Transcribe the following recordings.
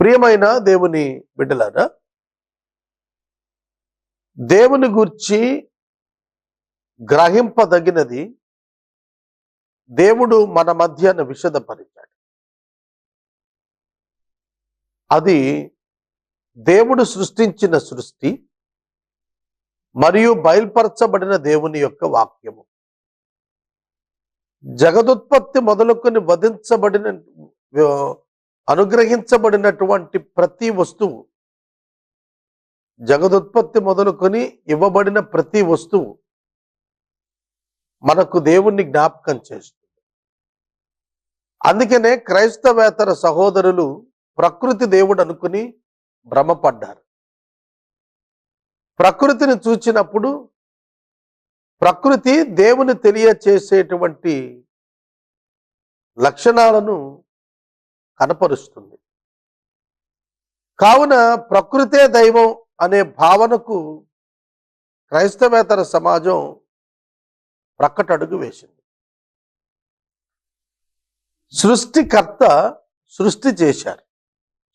ప్రియమైన దేవుని బిడ్డలారా దేవుని గురించి గ్రహింపదగినది దేవుడు మన మధ్యన విషదపరిచాడు. అది దేవుడు సృష్టించిన సృష్టి మరియు బయలుపరచబడిన దేవుని యొక్క వాక్యము. జగదుత్పత్తి మొదలుకొని వధించబడిన అనుగ్రహించబడినటువంటి ప్రతి వస్తువు. జగదుత్పత్తి మొదలుకొని ఇవ్వబడిన ప్రతి వస్తువు మనకు దేవుణ్ణి జ్ఞాపకం చేస్తుంది. అందుకనే క్రైస్తవేతర సహోదరులు ప్రకృతి దేవుడు అనుకుని భ్రమపడ్డారు. ప్రకృతిని చూచినప్పుడు ప్రకృతి దేవుని తెలియచేసేటువంటి లక్షణాలను కనపరుస్తుంది. కావున ప్రకృతే దైవం అనే భావనకు క్రైస్తవేతర సమాజం ప్రక్కటడుగు వేసింది. సృష్టికర్త సృష్టి చేశారు.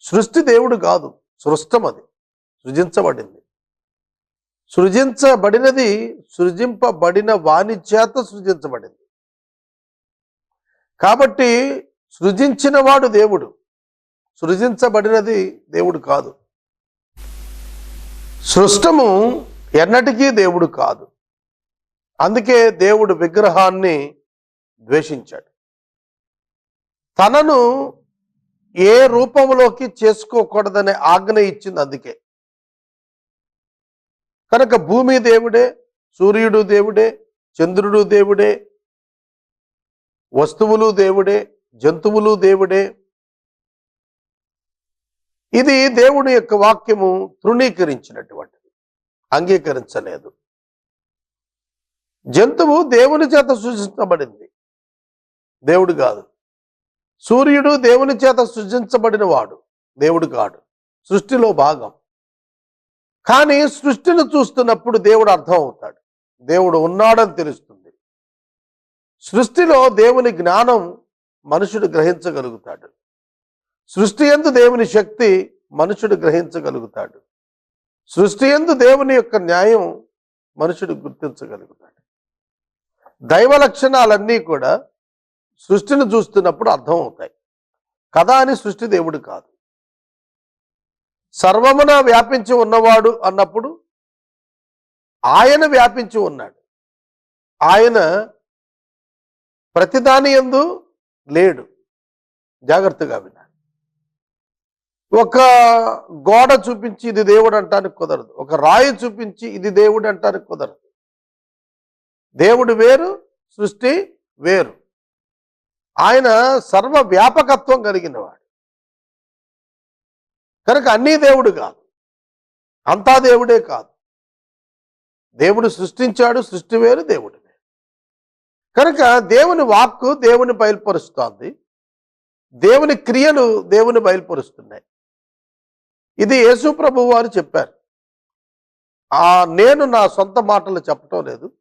సృష్టి దేవుడు కాదు సృష్టం అది సృజించబడింది. సృజించబడినది సృజింపబడిన వాణి చేత సృజించబడింది. కాబట్టి సృజించిన వాడు దేవుడు. సృజించబడినది దేవుడు కాదు. సృష్టము ఎన్నటికీ దేవుడు కాదు. అందుకే దేవుడు విగ్రహాన్ని ద్వేషించాడు. తనను ఏ రూపంలోకి చేసుకోకూడదనే ఆజ్ఞ ఇచ్చింది అందుకే. కనుక భూమి దేవుడే సూర్యుడు దేవుడే చంద్రుడు దేవుడే వస్తువులు దేవుడే జంతువులు దేవుడే. ఇది దేవుని యొక్క వాక్యము తృణీకరించినటువంటిది. అంగీకరించలేదు. జంతువు దేవుని చేత సృజించబడింది. దేవుడు కాదు. సూర్యుడు దేవుని చేత సృజించబడిన వాడు దేవుడు కాడు. సృష్టిలో భాగం. కానీ సృష్టిని చూస్తున్నప్పుడు దేవుడు అర్థం అవుతాడు దేవుడు ఉన్నాడని తెలుస్తుంది. సృష్టిలో దేవుని జ్ఞానం మనుషుడు గ్రహించగలుగుతాడు. సృష్టి ఎందు దేవుని శక్తి మనుషుడు గ్రహించగలుగుతాడు. సృష్టి ఎందు దేవుని యొక్క న్యాయం మనుషుడు గుర్తించగలుగుతాడు. దైవ లక్షణాలన్నీ కూడా సృష్టిని చూస్తున్నప్పుడు అర్థం అవుతాయి కదా అని సృష్టి దేవుడు కాదు. సర్వమున వ్యాపించి ఉన్నవాడు అన్నప్పుడు ఆయన వ్యాపించి ఉన్నాడు. ఆయన ప్రతిదాని ఎందు లేడు. జాగ్రత్తగా వినాలి. ఒక గోడ చూపించి ఇది దేవుడు అంటానికి కుదరదు. ఒక రాయి చూపించి ఇది దేవుడు అంటానికి కుదరదు. దేవుడు వేరు సృష్టి వేరు. ఆయన సర్వ వ్యాపకత్వం కలిగినవాడు. కనుక అన్నీ దేవుడు కాదు. అంతా దేవుడే కాదు. దేవుడు సృష్టించాడు సృష్టి వేరు దేవుడు కనుక దేవుని వాక్కు దేవుని బయలుపరుస్తోంది. దేవుని క్రియలు దేవుని బయలుపరుస్తున్నాయి. ఇది యేసు ప్రభు వారు చెప్పారు. ఆ నేను నా సొంత మాటలు చెప్పటం లేదు.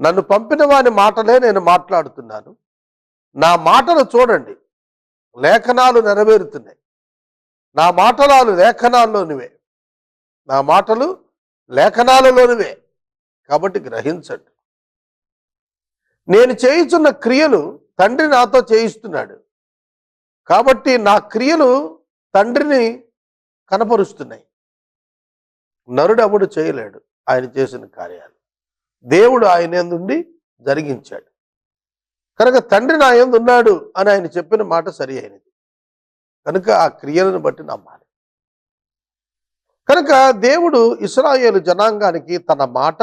నన్ను పంపిన వాని మాటలే నేను మాట్లాడుతున్నాను. నా మాటలు చూడండి. లేఖనాలు నెరవేరుతున్నాయి. నా మాటలాలు లేఖనాల్లోనివే. నా మాటలు లేఖనాలలోనివే. కాబట్టి గ్రహించండి. నేను చేయుచున్న క్రియలు తండ్రి నాతో చేయిస్తున్నాడు. కాబట్టి నా క్రియలు తండ్రిని కనపరుస్తున్నాయి. నరుడవుడు చేయలేడు. ఆయన చేసిన కార్యాలు. దేవుడు ఆయన ఎందుండి జరిగించాడు. కనుక తండ్రి నా ఎందు ఉన్నాడు అని ఆయన చెప్పిన మాట సరి అయినది. కనుక ఆ క్రియలను బట్టి నమ్మాలి. కనుక దేవుడు ఇస్రాయేలు జనాంగానికి తన మాట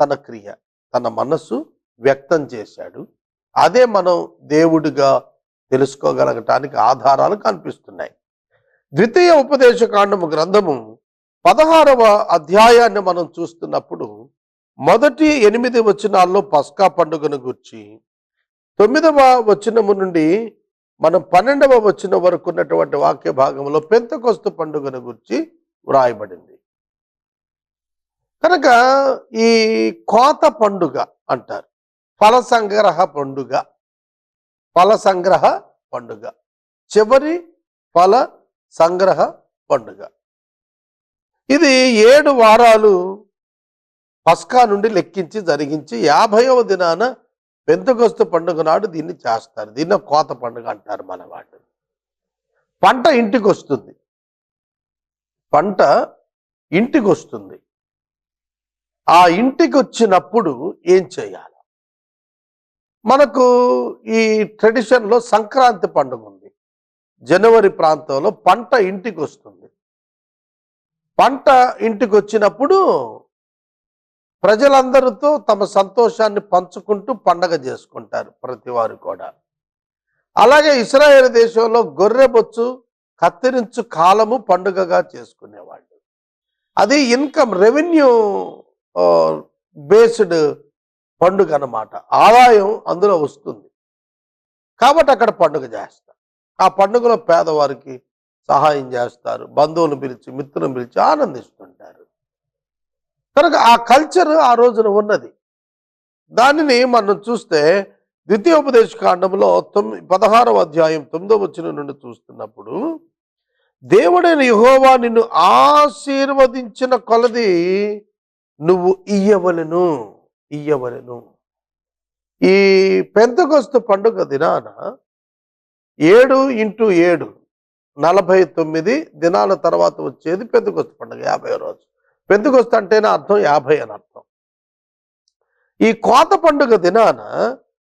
తన క్రియ తన మనస్సు వ్యక్తం చేశాడు. అదే మనం దేవుడిగా తెలుసుకోగలగటానికి ఆధారాలు కనిపిస్తున్నాయి. ద్వితీయ ఉపదేశకాండము గ్రంథము పదహారవ అధ్యాయాన్ని మనం చూస్తున్నప్పుడు మొదటి ఎనిమిది వచనాల్లో పస్కా పండుగను గుర్చి తొమ్మిదవ వచనము నుండి మనం పన్నెండవ వచనం వరకు ఉన్నటువంటి వాక్య భాగంలో పెంతకొస్తు పండుగను గురించి వ్రాయబడింది. కనుక ఈ కోత పండుగ అంటారు. ఫల సంగ్రహ పండుగ. ఫల సంగ్రహ పండుగ. చివరి ఫల సంగ్రహ పండుగ. ఇది ఏడు వారాలు పస్కా నుండి లెక్కించి జరిగించి యాభైవ దినాన పెంతకొస్తు పండుగ నాడు దీన్ని చేస్తారు. దీన్ని కోత పండుగ అంటారు మన వాళ్ళు. పంట ఇంటికి వస్తుంది పంట ఇంటికి వస్తుంది ఆ ఇంటికి వచ్చినప్పుడు ఏం చేయాలి? మనకు ఈ ట్రెడిషన్లో సంక్రాంతి పండుగ ఉంది. జనవరి ప్రాంతంలో పంట ఇంటికి వస్తుంది పంట ఇంటికి వచ్చినప్పుడు ప్రజలందరితో తమ సంతోషాన్ని పంచుకుంటూ పండగ చేసుకుంటారు ప్రతి వారు కూడా. అలాగే ఇస్రాయేల్ దేశంలో గొర్రె బొచ్చు కత్తిరించు కాలము పండుగగా చేసుకునేవాళ్ళు. అది ఇన్కమ్ రెవెన్యూ బేస్డ్ పండుగ అన్నమాట. ఆదాయం అందులో వస్తుంది. కాబట్టి అక్కడ పండుగ చేస్తారు. ఆ పండుగలో పేదవారికి సహాయం చేస్తారు. బంధువులను పిలిచి మిత్రులను పిలిచి ఆనందిస్తుంటారు. కనుక ఆ కల్చర్ ఆ రోజున ఉన్నది. దానిని మనం చూస్తే ద్వితీయోపదేశ కాండంలో తొమ్మిది పదహారవ అధ్యాయం తొమ్మిదవ వచ్చిన నుండి చూస్తున్నప్పుడు దేవుడైన యహోవా నిన్ను ఆశీర్వదించిన కొలది నువ్వు ఇయ్యవలెను. ఇయ్యవలెను. ఈ పెంతకొస్తు పండుగ దినాన ఏడు ఇంటూ ఏడు నలభై తొమ్మిది దినాల తర్వాత వచ్చేది పెంతకొస్తు పండుగ యాభై రోజు. పెంతకొస్తు అంటేనే అర్థం యాభై అని అర్థం. ఈ కోత పండుగ దినాన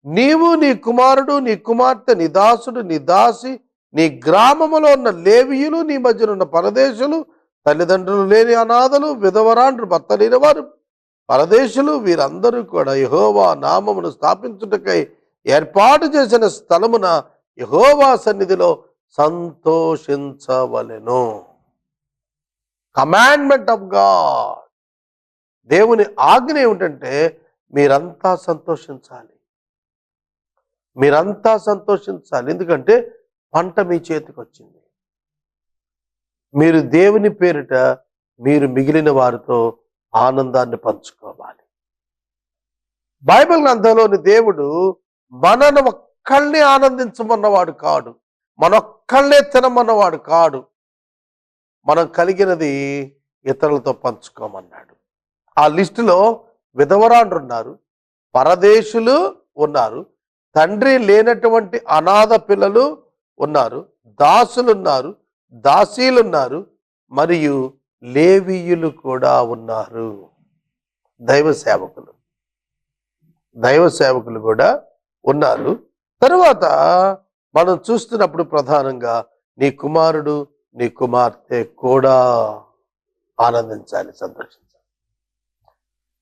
నీవు నీ కుమారుడు నీ కుమార్తె నీ దాసుడు నీ దాసి నీ గ్రామములో ఉన్న లేవీయులు నీ మధ్యన ఉన్న పరదేశులు తల్లిదండ్రులు లేని అనాథలు విధవరాండ్రు భర్త లేని వారు పరదేశులు వీరందరూ కూడా యహోవా నామమును స్థాపించుటకై ఏర్పాటు చేసిన స్థలమున యహోవా సన్నిధిలో సంతోషించవలెను. కమాండ్మెంట్ ఆఫ్ గాడ్ దేవుని ఆజ్ఞ ఏమిటంటే మీరంతా సంతోషించాలి. మీరంతా సంతోషించాలి. ఎందుకంటే పంట మీ చేతికి వచ్చింది మీరు దేవుని పేరిట మీరు మిగిలిన వారితో ఆనందాన్ని పంచుకోవాలి. బైబిల్ గ్రంథంలోని దేవుడు మనను ఒక్కళ్ళని ఆనందించమన్నవాడు కాడు. మనొక్కళ్ళనే తినమన్నవాడు కాడు. మనం కలిగినది ఇతరులతో పంచుకోమన్నాడు. ఆ లిస్టులో విధవరాండ్రు ఉన్నారు పరదేశులు ఉన్నారు తండ్రి లేనటువంటి అనాథ పిల్లలు ఉన్నారు దాసులు ఉన్నారు మరియు లేవీయులు కూడా ఉన్నారు. దైవ సేవకులు. దైవ సేవకులు కూడా ఉన్నారు. తరువాత మనం చూస్తున్నప్పుడు ప్రధానంగా నీ కుమారుడు నీ కుమార్తె కూడా ఆనందించాలి సంతోషించాలి.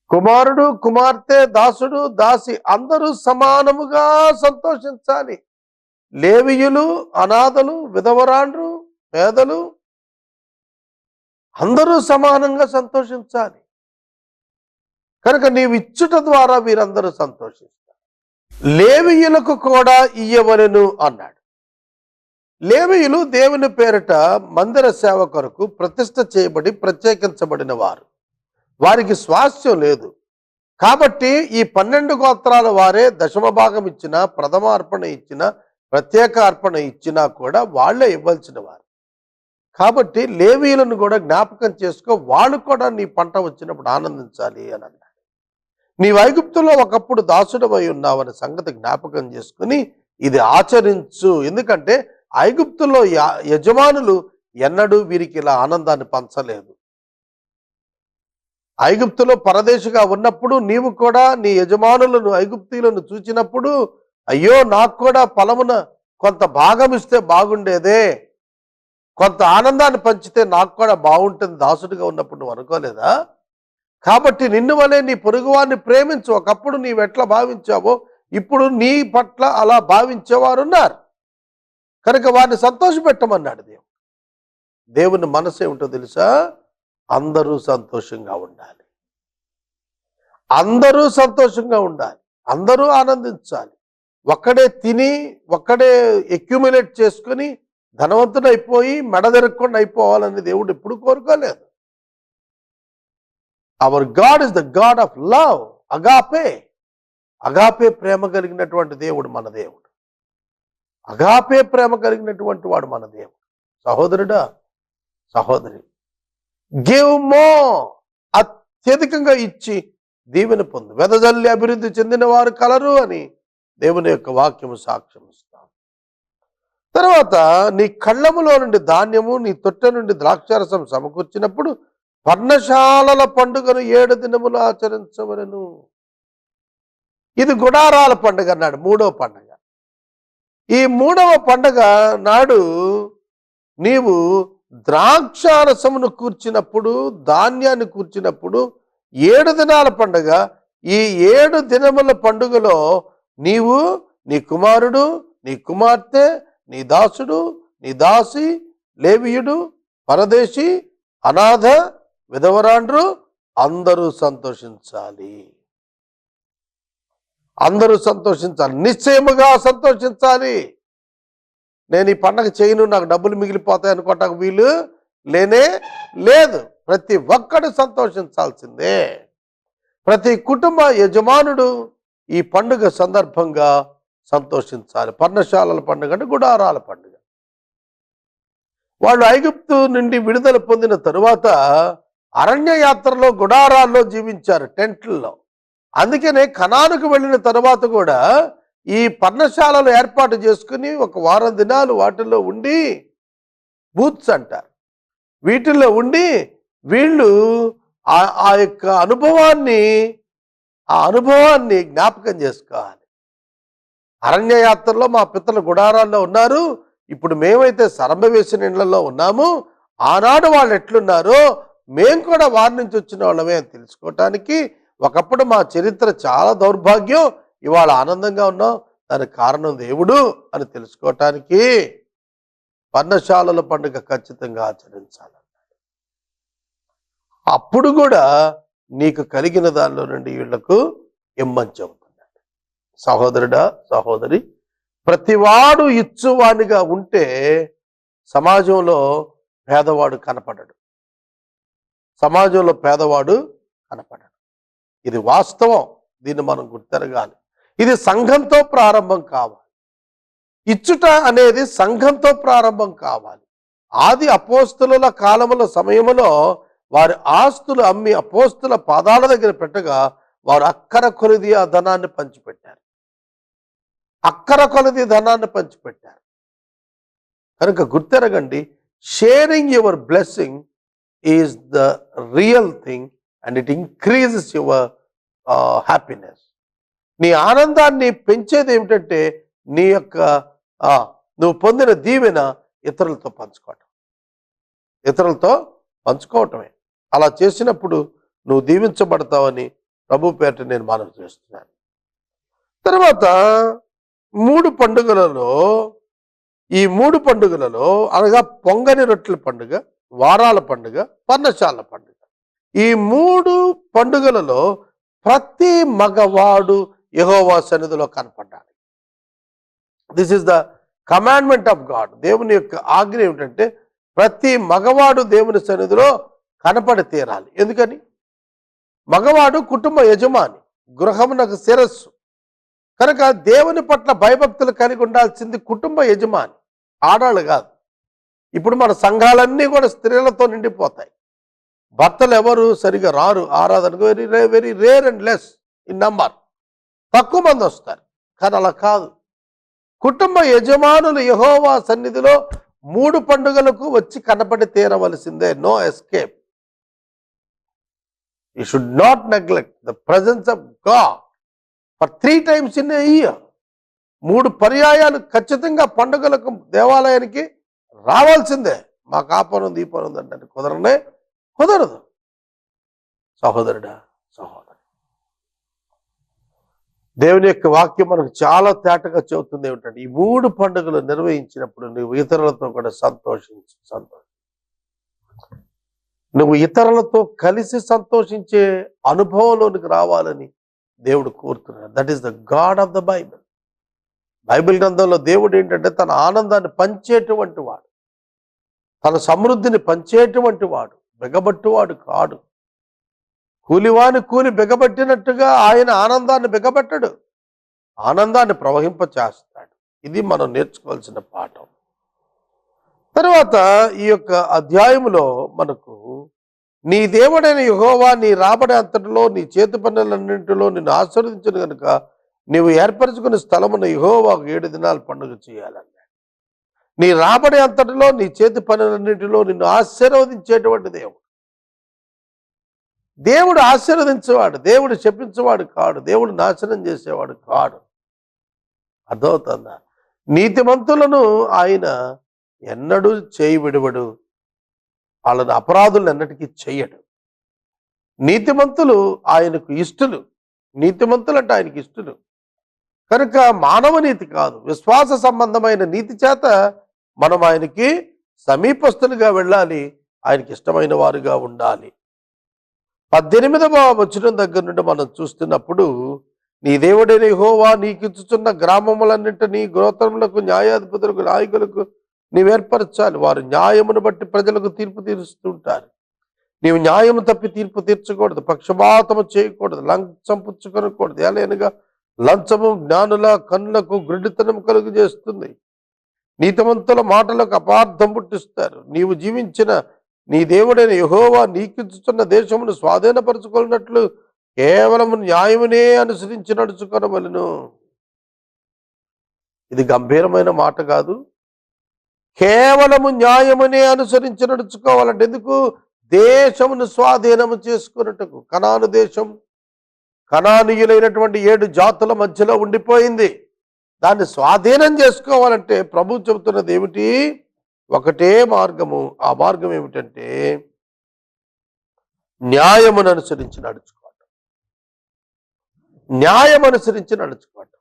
కుమారుడు కుమార్తె దాసుడు దాసి అందరూ సమానముగా సంతోషించాలి. లేవియులు అనాథలు విధవరాండ్రు పేదలు అందరూ సమానంగా సంతోషించాలి. కనుక నీవు ఇచ్చుట ద్వారా వీరందరూ సంతోషిస్తారు. లేవియులకు కూడా ఇయ్యవలను అన్నాడు. లేవియులు దేవుని పేరిట మందిర సేవ కొరకు ప్రతిష్ట చేయబడి ప్రత్యేకించబడిన వారు. వారికి స్వాస్థ్యం లేదు. కాబట్టి ఈ పన్నెండు గోత్రాల వారే దశమ భాగం ఇచ్చిన ప్రథమ అర్పణ ఇచ్చిన ప్రత్యేక అర్పణ ఇచ్చినా కూడా వాళ్ళే ఇవ్వాల్సిన వారు. కాబట్టి లేవీలను కూడా జ్ఞాపకం చేసుకో వాళ్ళు కూడా నీ పంట వచ్చినప్పుడు ఆనందించాలి అని అన్నాడు. నీ వైగుప్తులో ఒకప్పుడు దాసుడమై ఉన్నావనే సంగతి జ్ఞాపకం చేసుకుని ఇది ఆచరించు. ఎందుకంటే ఐగుప్తులో యజమానులు ఎన్నడూ వీరికి ఇలా ఆనందాన్ని పంచలేదు. ఐగుప్తులో పరదేశిగా ఉన్నప్పుడు నీవు కూడా నీ యజమానులను ఐగుప్తీలను చూచినప్పుడు అయ్యో నాకు కూడా పొలమున కొంత భాగం ఇస్తే బాగుండేదే కొంత ఆనందాన్ని పంచితే నాకు కూడా బాగుంటుంది దాసుడిగా ఉన్నప్పుడు నువ్వు అనుకోలేదా? కాబట్టి నిన్ను వలె నీ పొరుగువాన్ని ప్రేమించు. ఒకప్పుడు నీవు ఎట్లా భావించావో ఇప్పుడు నీ పట్ల అలా భావించేవారు ఉన్నారు కనుక వారిని సంతోషపెట్టమన్నాడు దేవుడు. దేవుని మనసు ఏమిటో తెలుసా? అందరూ సంతోషంగా ఉండాలి. అందరూ సంతోషంగా ఉండాలి. అందరూ ఆనందించాలి. ఒక్కడే తిని ఒక్కడే ఎక్యుమిలేట్ చేసుకుని ధనవంతుడు అయిపోయి మెడదెరక్కుండా అయిపోవాలని దేవుడు ఎప్పుడు కోరుకోలేదు. Our God is the God of love agape agape ప్రేమ కలిగినటువంటి దేవుడు మన దేవుడు. అగాపే ప్రేమ కలిగినటువంటి వాడు మన దేవుడు. సహోదరుడా సహోదరి గివ్ మో అత్యధికంగా ఇచ్చి దీవెన పొందు. వెదజల్లి అభివృద్ధి చెందిన వారు కలరు అని దేవుని యొక్క వాక్యము సాక్ష్యం తర్వాత నీ కళ్ళములో నుండి ధాన్యము నీ తొట్టె నుండి ద్రాక్షారసం సమకూర్చినప్పుడు పర్ణశాలల పండుగను ఏడు దినములు ఆచరించవలను. ఇది గుడారాల పండుగ అన్నాడు మూడవ పండుగ. ఈ మూడవ పండుగ నాడు నీవు ద్రాక్షారసమును కూర్చినప్పుడు ధాన్యాన్ని కూర్చినప్పుడు ఏడు దినాల పండుగ. ఈ ఏడు దినముల పండుగలో నీవు నీ కుమారుడు నీ కుమార్తె నీ దాసుడు నీ దాసి లేవియుడు పరదేశి అనాథ విధవరాండ్రు అందరూ సంతోషించాలి. అందరూ సంతోషించాలి. నిశ్చయముగా సంతోషించాలి. నేను ఈ పండగ చేయను నాకు డబ్బులు మిగిలిపోతాయి అనుకోవటానికి వీలు లేనే లేదు. ప్రతి ఒక్కడు సంతోషించాల్సిందే. ప్రతి కుటుంబ యజమానుడు ఈ పండుగ సందర్భంగా సంతోషించాలి. పర్ణశాలల పండుగ అంటే గుడారాల పండుగ. వాళ్ళు ఐగుప్తు నుండి విడుదల పొందిన తరువాత అరణ్య యాత్రలో గుడారాల్లో జీవించారు టెంట్లలో. అందుకనే కణానికి వెళ్ళిన తర్వాత కూడా ఈ పర్ణశాలలు ఏర్పాటు చేసుకుని ఒక వారం దినాలు వాటిల్లో ఉండి బూత్స్ అంటారు. వీటిల్లో ఉండి వీళ్ళు ఆ ఆ యొక్క అనుభవాన్ని ఆ అనుభవాన్ని జ్ఞాపకం చేసుకోవాలి. అరణ్యయాత్రలో మా పితల గుడారాల్లో ఉన్నారు. ఇప్పుడు మేమైతే సరంభ వేసిన ఇళ్ళలో ఉన్నాము. ఆనాడు వాళ్ళు ఎట్లున్నారో మేము కూడా వారి నుంచి వచ్చిన వాళ్ళమే అని తెలుసుకోవటానికి ఒకప్పుడు మా చరిత్ర చాలా దౌర్భాగ్యం. ఇవాళ ఆనందంగా ఉన్నాం. దానికి కారణం దేవుడు అని తెలుసుకోవటానికి పర్ణశాలల పండుగ ఖచ్చితంగా ఆచరించాలన్నాడు. అప్పుడు కూడా నీకు కలిగిన దానిలో నుండి వీళ్ళకు ఇమ్మని సహోదరుడా సహోదరి ప్రతివాడు ఇచ్చువానిగా ఉంటే సమాజంలో పేదవాడు కనపడడు. సమాజంలో పేదవాడు కనపడడు. ఇది వాస్తవం. దీన్ని మనం గుర్తెరగాలి. ఇది సంఘంతో ప్రారంభం కావాలి. ఇచ్చుట అనేది సంఘంతో ప్రారంభం కావాలి. ఆది అపోస్తుల కాలముల సమయములో వారి ఆస్తులు అమ్మి అపోస్తుల పాదాల దగ్గర పెట్టగా వారు అక్కర కొలిది ఆ ధనాన్ని పంచిపెట్టారు. అక్కర కొలది ధనాన్ని పంచిపెట్టారు. కనుక గుర్తెరగండి sharing your blessing is the real thing and it increases your happiness నీ ఆనందాన్ని పెంచేది ఏమిటంటే నీ యొక్క నువ్వు పొందిన దీవెన ఇతరులతో పంచుకోవటం. ఇతరులతో పంచుకోవటమే. అలా చేసినప్పుడు నువ్వు దీవించబడతావని ప్రభు పేట నేను మనవి చేస్తున్నాను. తర్వాత మూడు పండుగలలో ఈ మూడు పండుగలలో అనగా పొంగని రొట్టెల పండుగ వారాల పండుగ పర్ణశాల పండుగ. ఈ మూడు పండుగలలో ప్రతి మగవాడు యహోవా సన్నిధిలో కనపడాలి this is the commandment of God దేవుని యొక్క ఆజ్ఞ ఏమిటంటే ప్రతి మగవాడు దేవుని సన్నిధిలో కనపడి తీరాలి. ఎందుకని? మగవాడు కుటుంబ యజమాని గృహమునకు శిరస్సు. కనుక దేవుని పట్ల భయభక్తులు కలిగి ఉండాల్సింది కుటుంబ యజమాని ఆడాళ్ళు కాదు. ఇప్పుడు మన సంఘాలన్నీ కూడా స్త్రీలతో నిండిపోతాయి. భర్తలు ఎవరు సరిగా రారు ఆరాధనకు very rare very rare and less in number. తక్కువ మంది వస్తారు కానీ అలా కాదు. కుటుంబ యజమానులు యహోవా సన్నిధిలో మూడు పండుగలకు వచ్చి కనపడి తీరవలసిందే no escape. You should not neglect the presence of God for three times in year మూడు పర్యాయాలు ఖచ్చితంగా పండుగలకు దేవాలయానికి రావాల్సిందే. మాకు ఆ పని ఉంది ఈ పని ఉంది అంటే కుదరనే కుదరదు. సహోదరుడా సహోదరు. దేవుని యొక్క వాక్యం మనకు చాలా తేటగా చెబుతుంది ఏమిటంటే ఈ మూడు పండుగలు నిర్వహించినప్పుడు నువ్వు ఇతరులతో కూడా సంతోషించు సంతోషం. నువ్వు ఇతరులతో కలిసి సంతోషించే అనుభవంలోనికి రావాలని దేవుడు కోరుతున్నాడు. That is the God of the Bible Bible గ్రంథంలో దేవుడు ఏంటంటే తన ఆనందాన్ని పంచేటువంటి వాడు. తన సమృద్ధిని పంచేటువంటి వాడు. బిగబట్టువాడు కాడు. కూలివాని కూలి బిగబట్టినట్టుగా ఆయన ఆనందాన్ని బిగబట్టడు. ఆనందాన్ని ప్రవహింప చేస్తాడు. ఇది మనం నేర్చుకోవాల్సిన పాఠం. తర్వాత ఈ యొక్క అధ్యాయములో మనకు నీ దేవుడైన యుహోవా నీ రాబడి అంతటిలో నీ చేతి పనులన్నింటిలో నిన్ను ఆశీర్వదించను కనుక నీవు ఏర్పరచుకున్న స్థలమున యెహోవాకు ఏడు దినాలు పండుగ చేయాలన్నాడు. నీ రాబడి అంతటిలో నీ చేతి పనులన్నింటిలో నిన్ను ఆశీర్వదించేటువంటి దేవుడు. దేవుడు ఆశీర్వదించేవాడు దేవుడు చెప్పించేవాడు కాడు దేవుడు నాశనం చేసేవాడు కాడు. అర్థమవుతుందా? నీతిమంతులను ఆయన ఎన్నడూ చేయి విడవడు. వాళ్ళని అపరాధులు ఎన్నటికీ చెయ్యడు నీతిమంతులు ఆయనకు ఇష్టలు. నీతిమంతులు అంటే ఆయనకి ఇష్టలు. కనుక మానవ నీతి కాదు. విశ్వాస సంబంధమైన నీతి చేత మనం ఆయనకి సమీపస్తులుగా వెళ్ళాలి. ఆయనకి ఇష్టమైన వారుగా ఉండాలి. పద్దెనిమిదవ వచ్చిన దగ్గర నుండి మనం చూస్తున్నప్పుడు నీ దేవుడైన హోవా నీకిచ్చుచున్న గ్రామములన్నింటినీ గోత్రములకు న్యాయాధిపతులకు నాయకులకు నీవు ఏర్పరచాలి వారు న్యాయమును బట్టి ప్రజలకు తీర్పు తీరుస్తుంటారు. నీవు న్యాయము తప్పి తీర్పు తీర్చకూడదు. పక్షపాతము చేయకూడదు. లంచం పుచ్చుకొనకూడదు. ఎలానగా లంచము జ్ఞానుల కన్నులకు గ్రుడితనం కలుగు చేస్తుంది నీతమంతుల మాటలకు అపార్థం పుట్టిస్తారు. నీవు జీవించిన నీ దేవుడైన యహోవా నీకిచ్చుతున్న దేశమును స్వాధీనపరచుకున్నట్లు కేవలం న్యాయమునే అనుసరించి నడుచుకొనవలను. ఇది గంభీరమైన మాట కాదు. కేవలము న్యాయమునే అనుసరించి నడుచుకోవాలంటే ఎందుకు? దేశమును స్వాధీనము చేసుకున్నట్టుకు. కణాను దేశం కణానీయులైనటువంటి ఏడు జాతుల మధ్యలో ఉండిపోయింది. దాన్ని స్వాధీనం చేసుకోవాలంటే ప్రభు చెబుతున్నది ఏమిటి? ఒకటే మార్గము. ఆ మార్గం ఏమిటంటే న్యాయమును అనుసరించి నడుచుకోవటం. న్యాయం అనుసరించి నడుచుకోవటం.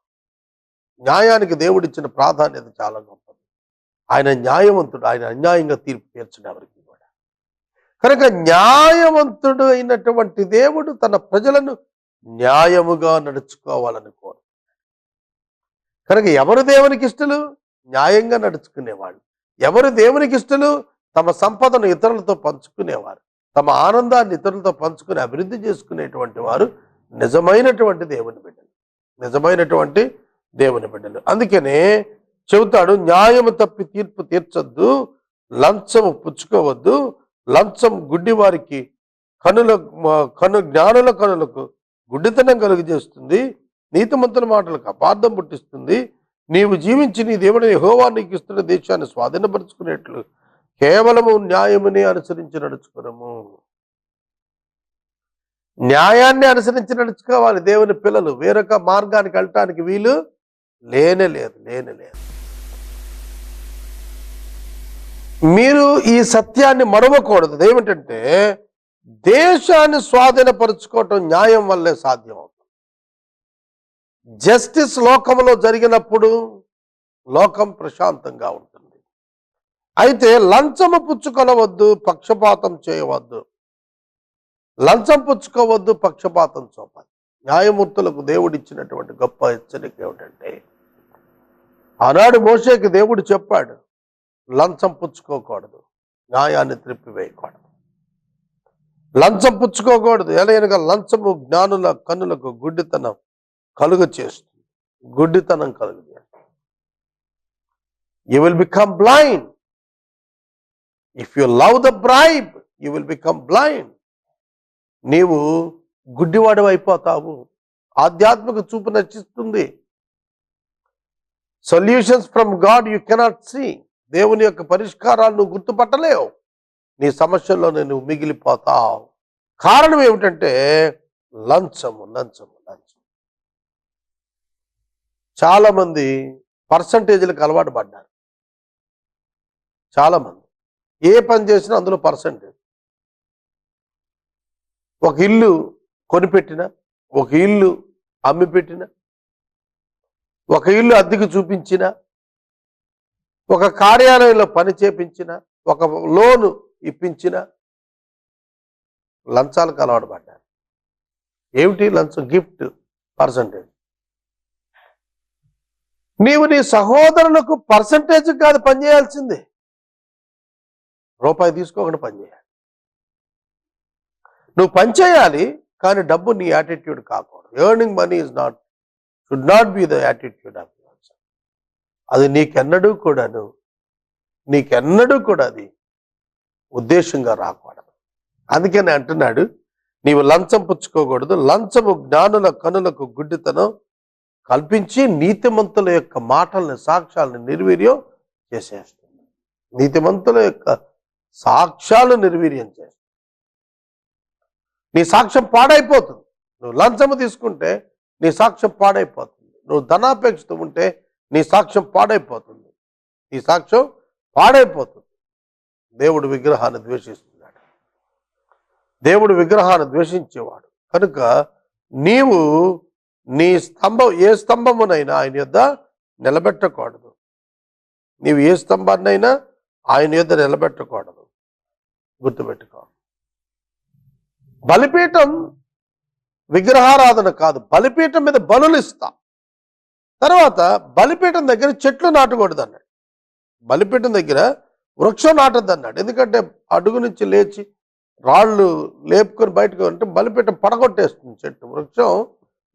న్యాయానికి దేవుడిచ్చిన ప్రాధాన్యత చాలా గొప్పది. ఆయన న్యాయవంతుడు ఆయన అన్యాయంగా తీర్పు తీర్చడం ఎవరికి కూడా. కనుక న్యాయవంతుడు అయినటువంటి దేవుడు తన ప్రజలను న్యాయముగా నడుచుకోవాలని కోరు. కనుక ఎవరు దేవునికి ఇష్టలు? న్యాయంగా నడుచుకునేవాళ్ళు ఎవరు దేవునికి ఇష్టలు? తమ సంపదను ఇతరులతో పంచుకునేవారు. తమ ఆనందాన్ని ఇతరులతో పంచుకుని అభివృద్ధి చేసుకునేటువంటి వారు నిజమైనటువంటి దేవుని బిడ్డలు. నిజమైనటువంటి దేవుని బిడ్డలు. అందుకనే చెబుతాడు న్యాయము తప్పి తీర్పు తీర్చొద్దు లంచము పుచ్చుకోవద్దు లంచం గుడ్డి వారికి కనుల కను జ్ఞానుల కనులకు గుడ్డితనం కలుగజేస్తుంది నీతిమంతుల మాటలకు అపార్థం పుట్టిస్తుంది. నీవు జీవించి నీ దేవుని యెహోవా నీకు ఇస్తున్న దేశాన్ని స్వాధీనపరుచుకునేట్లు కేవలము న్యాయమునే అనుసరించి నడుచుకునము. న్యాయాన్ని అనుసరించి నడుచుకోవాలి దేవుని పిల్లలు. వేరొక మార్గానికి వెళ్ళటానికి వీలు లేనే లేదు లేనే లేదు. మీరు ఈ సత్యాన్ని మరవకూడదు. ఏమిటంటే దేశాన్ని స్వాధీనపరుచుకోవటం న్యాయం వల్లే సాధ్యం అవుతుంది జస్టిస్ లోకంలో జరిగినప్పుడు లోకం ప్రశాంతంగా ఉంటుంది. అయితే లంచము పుచ్చుకొనవద్దు పక్షపాతం చేయవద్దు. లంచం పుచ్చుకోవద్దు పక్షపాతం చూపాలి న్యాయమూర్తులకు దేవుడిచ్చినటువంటి గొప్ప హెచ్చరిక ఏమిటంటే ఆనాడు మోషేకి దేవుడు చెప్పాడు లంచం పుచ్చుకోకూడదు. న్యాయాన్ని త్రిప్పివేయకూడదు. లంచం పుచ్చుకోకూడదు. ఎలాగనగా లంచము జ్ఞానుల కన్నులకు గుడ్డితనం కలుగు చేస్తుంది. గుడ్డితనం కలుగు చేస్తుంది. You will become blind if you love the bribe you will become blind నీవు గుడ్డివాడు అయిపోతావు. ఆధ్యాత్మిక చూపు నచ్చిస్తుంది solutions from God you cannot see దేవుని యొక్క పరిష్కారాలు నువ్వు గుర్తుపట్టలేవు. నీ సమస్యల్లో నువ్వు మిగిలిపోతావు. కారణం ఏమిటంటే లంచము లంచము లంచం చాలామంది పర్సంటేజీలకు అలవాటు పడ్డారు. చాలామంది. ఏ పని చేసినా అందులో పర్సంటేజ్. ఒక ఇల్లు కొనిపెట్టిన ఒక ఇల్లు అమ్మి పెట్టిన ఒక ఇల్లు అద్దెకు చూపించిన ఒక కార్యాలయంలో పని చేపించిన ఒక లోను ఇప్పించిన లంచాలకు అలవాటు పడ్డారు ఏమిటి లంచం? Gift percentage. నీవు నీ సహోదరులకు పర్సంటేజ్ కాదు పనిచేయాల్సిందే రూపాయి తీసుకోకుండా పనిచేయాలి నువ్వు పనిచేయాలి కానీ డబ్బు నీ యాటిట్యూడ్ కాకూడదు. Earning money is not should not be the attitude of అది నీకెన్నడూ కూడాను నీకెన్నడూ కూడా అది ఉద్దేశంగా రాకూడదు. అందుకని అంటున్నాడు నీవు లంచం పుచ్చుకోకూడదు లంచము జ్ఞానుల కనులకు గుడ్డితనం కల్పించి నీతిమంతుల యొక్క మాటలను సాక్ష్యాలను నిర్వీర్యం చేసేస్తుంది. నీతిమంతుల యొక్క సాక్ష్యాలు నిర్వీర్యం చేస్తుంది. నీ సాక్ష్యం పాడైపోతుంది. నువ్వు లంచము తీసుకుంటే నీ సాక్ష్యం పాడైపోతుంది. నువ్వు ధనాపేక్షతో ఉంటే నీ సాక్ష్యం పాడైపోతుంది. నీ సాక్ష్యం పాడైపోతుంది. దేవుడు విగ్రహాన్ని ద్వేషిస్తున్నాడు. దేవుడు విగ్రహాన్ని ద్వేషించేవాడు. కనుక నీవు నీ స్తంభం ఏ స్తంభమునైనా ఆయన యొద్ద నిలబెట్టకూడదు. నీవు ఏ స్తంభాన్నైనా ఆయన యొద్ద నిలబెట్టకూడదు. గుర్తుపెట్టుకో. బలిపీఠం విగ్రహారాధన కాదు. బలిపీఠం మీద బలులు ఇస్తాం. తర్వాత బలిపీఠం దగ్గర చెట్లు నాటకూడదు అన్నాడు బలిపీఠం దగ్గర వృక్షం నాటద్దు అన్నాడు ఎందుకంటే అడుగు నుంచి లేచి రాళ్ళు లేపుకొని బయటకు అంటే బలిపీఠం పడగొట్టేస్తుంది చెట్టు. వృక్షం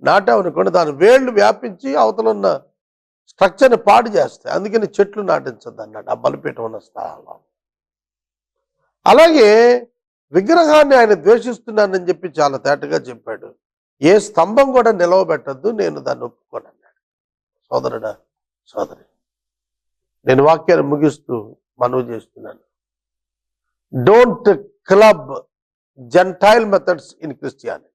నాటామనుకోండి దాని వేళ్ళు వ్యాపించి అవతలున్న స్ట్రక్చర్ని పాడు చేస్తాయి. అందుకని చెట్లు నాటించద్దు అన్నాడు ఆ బలిపీఠం ఉన్న స్థానంలో అలాగే విగ్రహాన్ని ఆయన ద్వేషిస్తున్నానని చెప్పి చాలా తేటగా చెప్పాడు. ఏ స్తంభం కూడా నిలవబెట్టద్దు నేను దాన్ని ఒప్పుకోను సోదరుడా సోదరి. నేను వాక్యాన్ని ముగిస్తూ మనవి చేస్తున్నాను. Don't club gentile methods in Christianity